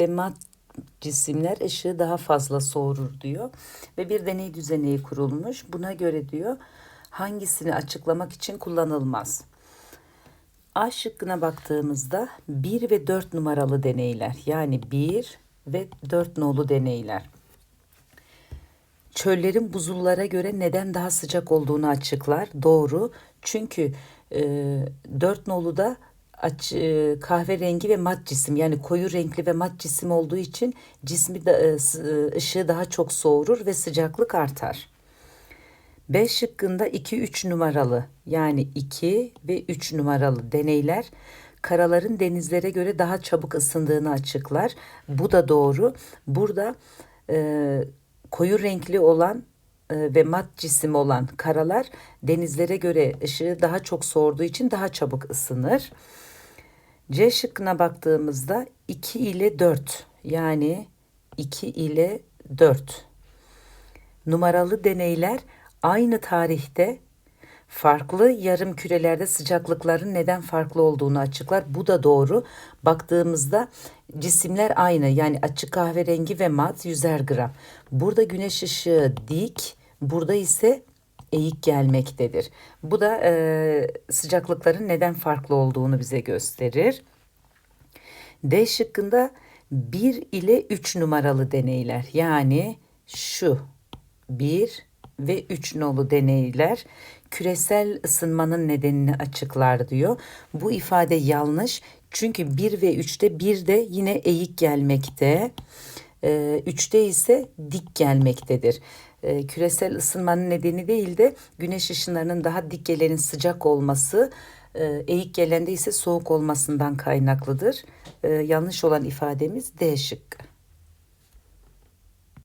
ve mat cisimler ışığı daha fazla soğurur diyor. Ve bir deney düzeneği kurulmuş. Buna göre diyor hangisini açıklamak için kullanılmaz. A şıkkına baktığımızda 1 ve 4 numaralı deneyler yani 1 ve 4 nolu deneyler. Çöllerin buzullara göre neden daha sıcak olduğunu açıklar. Doğru. Çünkü e, 4 nolu da aç, e, kahverengi ve mat cisim yani koyu renkli ve mat cisim olduğu için cismi da, e, e, ışığı daha çok soğurur ve sıcaklık artar. B şıkkında 2-3 numaralı yani 2 ve 3 numaralı deneyler karaların denizlere göre daha çabuk ısındığını açıklar. Bu da doğru. Burada e, koyu renkli olan e, ve mat cisim olan karalar denizlere göre ışığı daha çok soğurduğu için daha çabuk ısınır. C şıkkına baktığımızda 2 ile 4 yani 2 ile 4 numaralı deneyler aynı tarihte farklı yarım kürelerde sıcaklıkların neden farklı olduğunu açıklar. Bu da doğru. Baktığımızda cisimler aynı yani açık kahverengi ve mat 100'er gram. Burada güneş ışığı dik, burada ise eğik gelmektedir. Bu da e, sıcaklıkların neden farklı olduğunu bize gösterir. D şıkkında 1 ile 3 numaralı deneyler yani şu 1 ve 3 nolu deneyler küresel ısınmanın nedenini açıklar diyor. Bu ifade yanlış çünkü 1 ve 3'te 1 de yine eğik gelmekte. 3'te ise dik gelmektedir. Ee, küresel ısınmanın nedeni değil de güneş ışınlarının daha dik gelenin sıcak olması, e, eğik gelende ise soğuk olmasından kaynaklıdır. Ee, yanlış olan ifademiz D şıkkı.